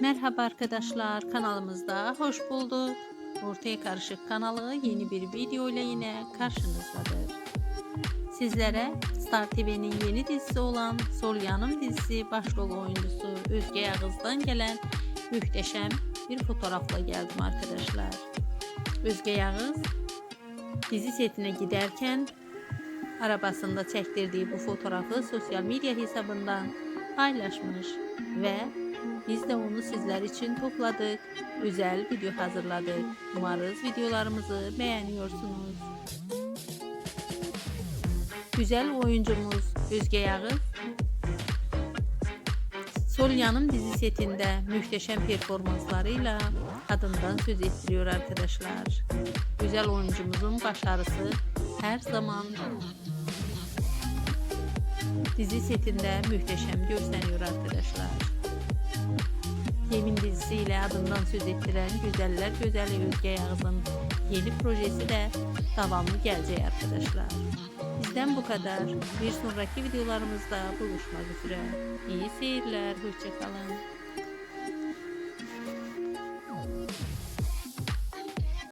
Merhaba arkadaşlar kanalımızda hoş bulduk. Ortaya Karışık kanalı yeni bir video ile yine karşınızdadır. Sizlere Star TV'nin yeni dizisi olan Solyanım dizisi başrol oyuncusu Özge Yağız'dan gelen muhteşem bir fotoğrafla geldim arkadaşlar. Özge Yağız dizi setine giderken arabasında çektirdiği bu fotoğrafı sosyal medya hesabından paylaşmış ve biz de onu sizler için topladık. Özel video hazırladık. Umarız videolarımızı beğeniyorsunuz. Güzel oyuncumuz Özge Yağız Sol Yanım dizi setinde muhteşem performanslarıyla adından söz ettiriyor arkadaşlar. Güzel oyuncumuzun başarısı her zaman dizi setinde muhteşem gösteriyor arkadaşlar. Yemin dizisiyle adından söz ettiren Güzeller Gözeli Özge Yağız'ın yeni projesi de devamlı gelecek arkadaşlar. Bizden bu kadar. Bir sonraki videolarımızda buluşmak üzere. İyi seyirler. Hoşçakalın.